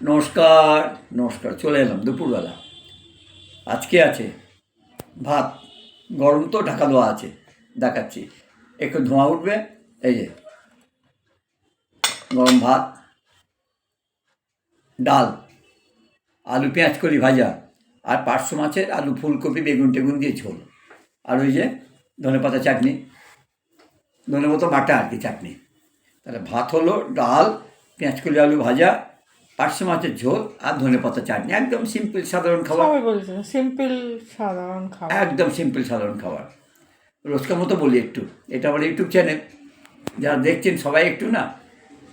নমস্কার নমস্কার, চলে এলাম দুপুরবেলা। আজকে আছে ভাত, গরম তো, ঢাকা দেওয়া আছে, দেখাচ্ছি। একটু ধোঁয়া উঠবে, এই যে, গরম ভাত, ডাল, আলু পেঁয়াজ করি ভাজা, আর পার্শ্ব মাছের আলু ফুলকপি, বেগুন টেগুন দিয়ে ঝোল। আর ওই যে ধনে পাতা চাটনি, ধনে পাতা, বাটা আর কি চাটনি। তাহলে ভাত হলো ডাল, পেঁয়াজ কলি আলু ভাজা পার্শ্ব মাছের ঝোল আর ধনে পাতা চাটনি একদম সিম্পল সাধারণ খাবার। সিম্পল সাধারণ খাবার। একদম সিম্পল সাধারণ খাবার। রোজকার মতো বলি একটু এটা আমার ইউটিউব চ্যানেল যারা দেখছেন সবাই একটু না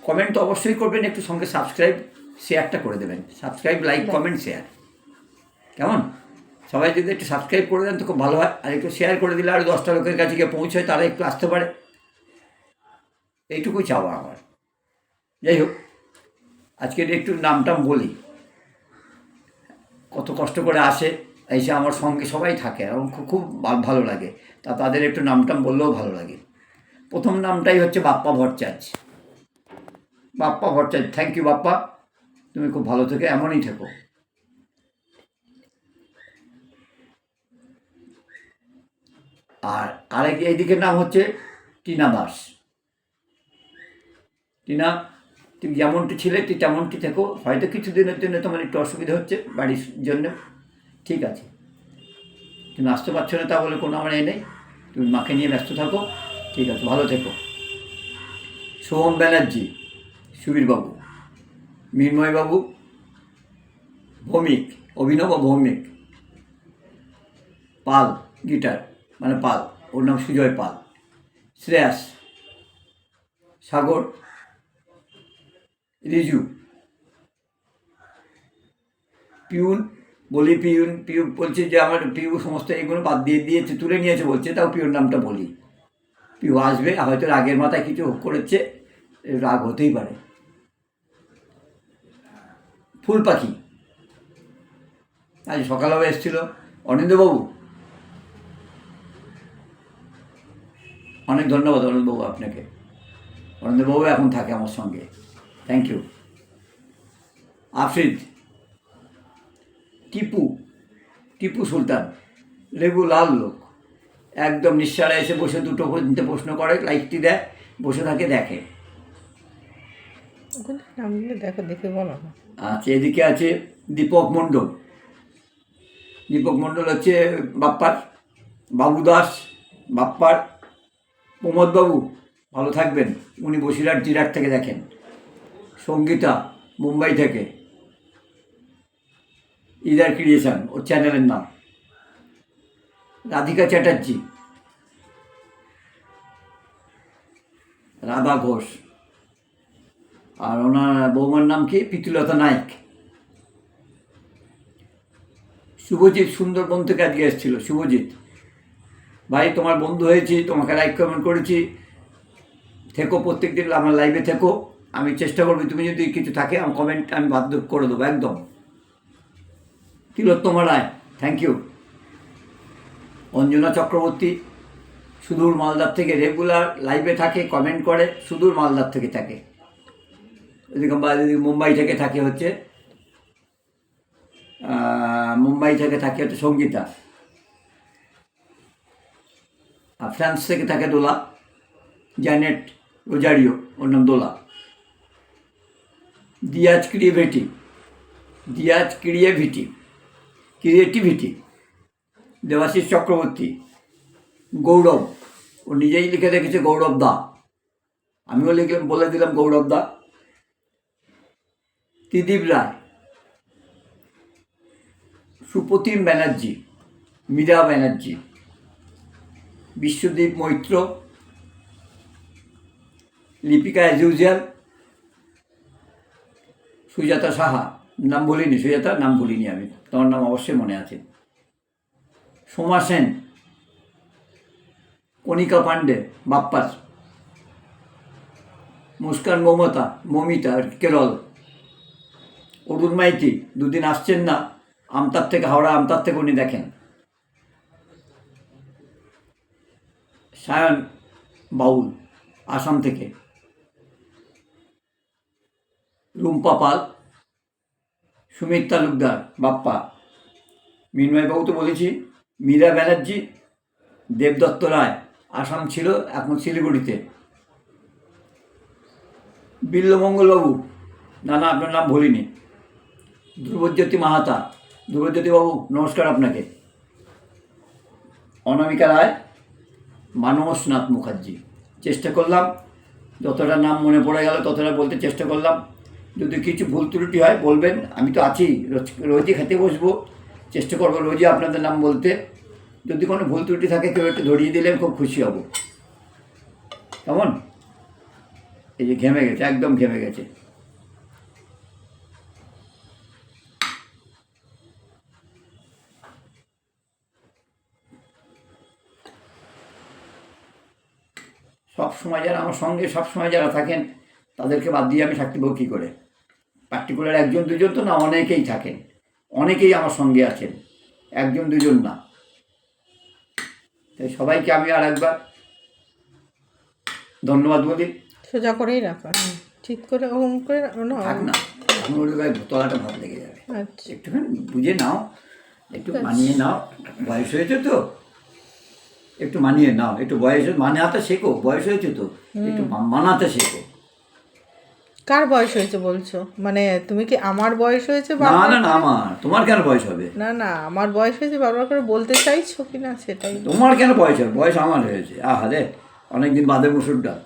কমেন্ট তো অবশ্যই করবেন একটু সঙ্গে সাবস্ক্রাইব শেয়ারটা করে দেবেন। সাবস্ক্রাইব লাইক কমেন্ট শেয়ার কেমন? সবাই যদি একটু সাবস্ক্রাইব করে দেন তো খুব ভালো হয় আর একটু শেয়ার করে দিলে আর দশটা লোকের কাছে গিয়ে পৌঁছয় তারা একটু আসতে পারে। এইটুকুই চাওয়া আমার। যাই হোক। আজকের একটু নামটাম বলি, কত কষ্ট করে আসে, এসে আমার সঙ্গে সবাই থাকে এবং খুব ভালো লাগে। তা তাদের একটু নামটাম বললেও ভালো লাগে। প্রথম নামটাই হচ্ছে Bappa Bhattacharya. Bappa Bhattacharya thank you Bappa. তুমি খুব ভালো থেকে, এমনই থেকো। আর আরেক এইদিকের নাম হচ্ছে টিনা দাস। টিনা তুমি যেমনটি ছিলে, তুই তেমনটি থেকো। হয়তো কিছু দিনের জন্য তোমার একটু অসুবিধা হচ্ছে বাড়ির জন্য। ঠিক আছে। তুমি আসতে পারছ না তা বলে কোনো আমার এ নেই। তুমি মাকে নিয়ে ব্যস্ত থাকো। ঠিক আছে, ভালো থেকো। সোহম ব্যানার্জি, সুবীরবাবু। মৃন্ময়বাবু, ভৌমিক, অভিনব ভৌমিক। পাল, গিটার মানে পাল। ওর নাম সুজয় পাল। শ্রেয়াস, সাগর রিজু পিউন বলি পিউন পিউ বলছে যে আমার পিউ সমস্ত এগুলো বাদ দিয়ে দিয়েছে, তুলে নিয়েছে বলছে, তাও পিউর নামটা বলি। পিউ আসবে, হয়তো রাগের মাথায় কিছু করেছে, রাগ হতেই পারে। ফুল পাখি। আজ সকালবেলা এসেছিল অনিন্দবাবু অনেক ধন্যবাদ অনিন্দবাবু আপনাকে। অনিন্দবাবু এখন থাকে আমার সঙ্গে। Thank you Afrid Tipu Tipu Sultan regular লোক একদম নিঃসারে এসে বসে দুটো তিনটে প্রশ্ন করে লাইকটি দেয় বসে থাকে দেখে দেখো দেখে বলো আচ্ছা এদিকে আছে দীপক মণ্ডল দীপক মণ্ডল হচ্ছে বাপ্পার বাবু দাস বাপ্পার প্রমোদবাবু ভালো থাকবেন উনি বসিরহাট জিরাট থেকে দেখেন সঙ্গীতা, মুম্বাই থেকে। ইদার ক্রিয়েশন, ওর চ্যানেলের নাম। রাধিকা চ্যাটার্জি। রাধা ঘোষ। আর ওনার বৌমার নাম কি? পিতুলতা নায়ক। শুভজিৎ সুন্দরবন থেকে আজকে এসেছিল। শুভজিৎ, ভাই, তোমার বন্ধু হয়েছি, তোমাকে লাইক কমেন্ট করেছি। থেকো প্রত্যেক দিন আমার লাইভে থেকো। আমি চেষ্টা করব, তুমি যদি কিছু থাকে আমার কমেন্ট আমি বাধ্য করে দেবো, একদম। তিলোত্তমা রায় থ্যাংক ইউ অঞ্জনা চক্রবর্তী, সুদূর মালদার থেকে রেগুলার লাইভে থাকে কমেন্ট করে, সুদূর মালদার থেকে থাকে। এদিকে মুম্বাই থেকে থাকে হচ্ছে মুম্বাই থেকে থাকে হচ্ছে সঙ্গীতা। আর ফ্রান্স থেকে থাকে দোলা, জ্যানেট রোজারিও, ওর নাম Dola. Diaz creativity Diaz creativity creativity. Debashis Chakraborty. Gaurav. ও নিজেই লিখে রেখেছে গৌরব দা। আমিও লিখলাম, বলে দিলাম Gaurav da. Tridip Roy. Supratim Banerjee. Meera Banerjee. Biswadip Maitra. Lipika as usual. Sujata Saha, নাম বলিনি, সুজাতা, নাম বলিনি আমি। তোমার নাম অবশ্যই মনে আছে। সোমা সেন, কণিকা পাণ্ডে বাপ্পাস মুস্কান মমতা, মমিতা কেরল, অরুণ মাইতি, দুদিন আসছেন না, আমতার থেকে, হাওড়া আমতার থেকে উনি দেখেন। সায়ন বাউল, আসাম থেকে। রুম্পা পাল, সুমিত তালুকদার, বাপ্পা। মিনময়বাবু তো বলেছি, মীরা ব্যানার্জি, দেবদত্ত রায়, আসাম ছিল এখন শিলিগুড়িতে। বিল্লমঙ্গলবাবু না না, আপনার নাম ভুলিনি। ধ্রুবজ্যোতি মাহাতা ধ্রুবজ্যোতিবাবু নমস্কার আপনাকে। অনামিকা রায় মানসনাথ মুখার্জি। চেষ্টা করলাম, যতটা নাম মনে পড়ে গেল ততটা বলতে চেষ্টা করলাম। যদি কিছু ভুল ত্রুটি হয় বলবেন, আমি তো আছি, রোজ, রোজই খেতে বসবো। চেষ্টা করব রোজই আপনাদের নাম বলতে। যদি কোনো ভুল ত্রুটি থাকে, কেউ একটু ধরিয়ে দিলে আমি খুব খুশি হব। কেমন? এই যে ঘেমে গেছে, একদম ঘেমে গেছে। সব সময় যারা আমার সঙ্গে, সব সময় যারা থাকেন, তাদেরকে বাদ দিয়ে আমি থাকতে পারব কী করে? পার্টিকুলার একজন দুজন তো না অনেকেই থাকেন। অনেকেই আমার সঙ্গে আছেন। একজন দুজন না। তাই সবাইকে আমি আর একবার ধন্যবাদ বলি। সোজা করেই রাখো। ঠিক করে ওম করে না থাক না। এখন ওর গায়ে তলাটা ভাব লেগে যাবে। আচ্ছা। একটুখানি বুঝে নাও একটু মানিয়ে নাও। বয়স হয়েছে তো? একটু মানিয়ে নাও। একটু বয়স মানাতে শেখো। বয়স হয়েছে তো? একটু মানাতে শেখো। কার বয়স হয়েছে বলছো? মানে তুমি কি আমার বয়স হয়েছে না না না আমার। তোমার কেন বয়স হবে? না না আমার বয়স হয়েছে বারবার করে বলতে চাইছো কি না সেটাই। তোমার কেন বয়স হবে? বয়স আমার হয়েছে। আহারে অনেকদিন বাদে মুসুর ডাল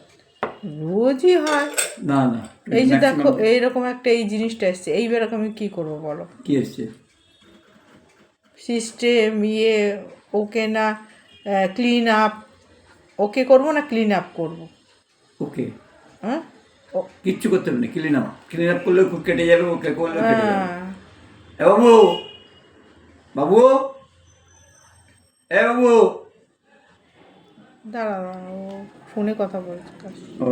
রোজই হয়। না না এই যে দেখো এইরকম একটা এই জিনিসটা এসছে। এইবার আমি কি করব বলো? কি এসছে? সিস্টেম ইয়ে ওকে না ক্লিন আপ ওকে করব না ক্লিন আপ করব? ওকে। হ্যাঁ? কিচ্ছু করতে হবে না ক্লিন আপ ক্লিন আপ করলেও খুব কেটে যাবে ওকে করলেও কেটে যাবে। হ্যাঁ। এ বাবু বাবু এ বাবু। দাঁড়া ফোনে কথা বলছে ও।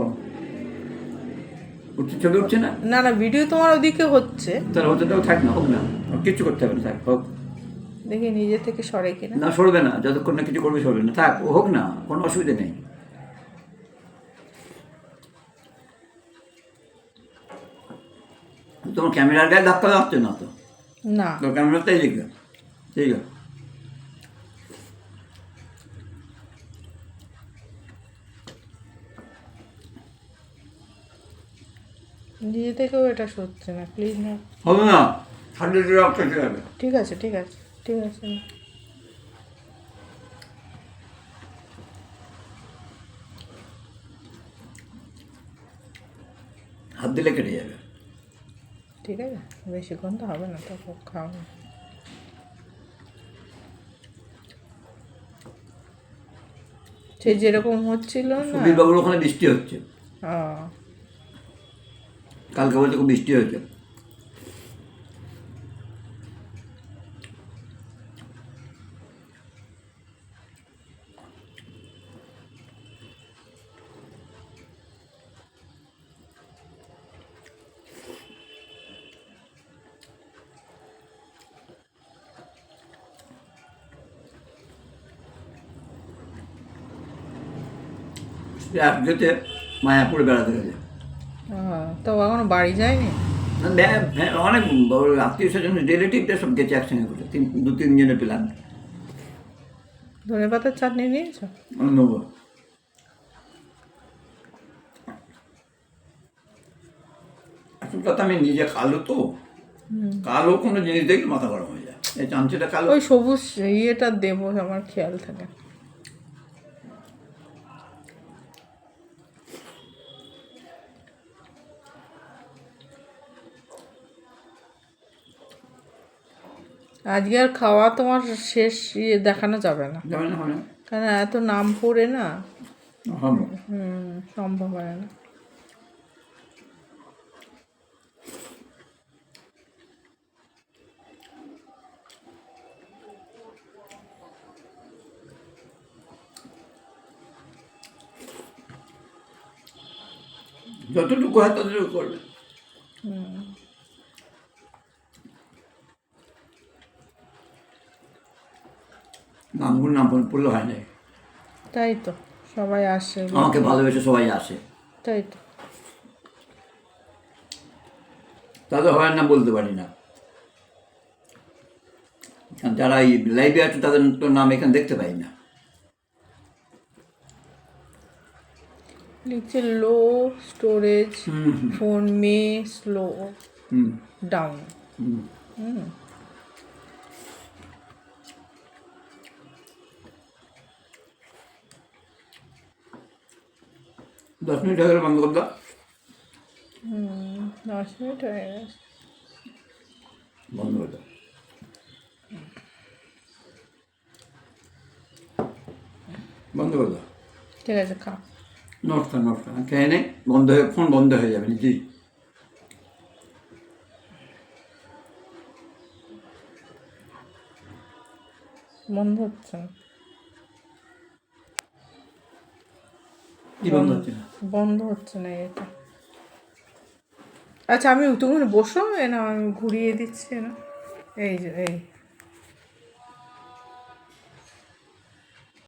উঠছে ছবি উঠছে না? না না ভিডিও তোমার ওদিকে হচ্ছে। তাহলে হতে দাও থাক না হোক না। কিচ্ছু করতে হবে না থাক হোক। দেখি নিজে থেকে সরে কিনা। না সরবে না যতক্ষণ না কিছু করবে সরবে না। থাক হোক না কোনো অসুবিধা নেই। তোমার ক্যামেরার গায়ে ধাক্কা লাগছে না তো? না। তো ক্যামেরাটাই দেখবে ঠিক আছে নিজে থেকেও এটা সরছে না প্লিজ না। হবে না ড্রপ কেটে যাবে। ঠিক আছে ঠিক আছে ঠিক আছে। হাত দিলে কেটে যাবে। ঠিক আছে? বেশিক্ষণ তো হবে না তো খাওয়া সে যেরকম হচ্ছিল সুবীর বাবুর ওখানে বৃষ্টি হচ্ছে। কালকে বলতে খুব বৃষ্টি হয়েছে। যেতে মায়াপুরে বেড়াতে গেছে। তো এখনও বাড়ি যায়নি? অনেক আত্মীয় স্বজন রিলেটিভটা সব গেছে একসঙ্গে করে তিন দু তিনজনের প্ল্যান। ধনে পাতার চাটনি নিয়েছো? নেব। আসল কথা আমি নিজে কালো তো। কালো কোনো জিনিস দেখলে মাথা গরম হয়ে যায়। এই চামচেটা কালো। ওই সবুজ ইয়েটা দেবো আমার খেয়াল থাকে। আজকে আর খাওয়া তোমার শেষ ইয়ে দেখানো যাবে না। যাবে কারণ এত নাম পড়ে না? হুম সম্ভব হয় না। যতটুকু হয় ততটুকু করবে। নামগুলো নাম পড়লে- হয় না। তাই তো সবাই আসে। আমাকে ভালোবেসে সবাই আসে। তাই তো। তাদের হয় না বলতে পারি না। যারা এই লাইভে আছে তাদের তো নাম এখানে দেখতে পাই না। লিখছে লো স্টোরেজ ফোন মে স্লো হুম। Down hmm. দশ মিনিট হয়ে গেলে বন্ধ করে দাও দশ মিনিট হয়ে গেছে বন্ধ করে দাও। বন্ধ করে দাও। ঠিক আছে খা নমস্কার নমস্কার খেয়ে নে বন্ধ হয়ে ফোন বন্ধ হয়ে যাবে নিজেই। বন্ধ হচ্ছে না। বন্ধ হচ্ছে না? বন্ধ হচ্ছে না এটা। আচ্ছা আমি তুমি বসো না আমি ঘুরিয়ে দিচ্ছি না এই যে, এই।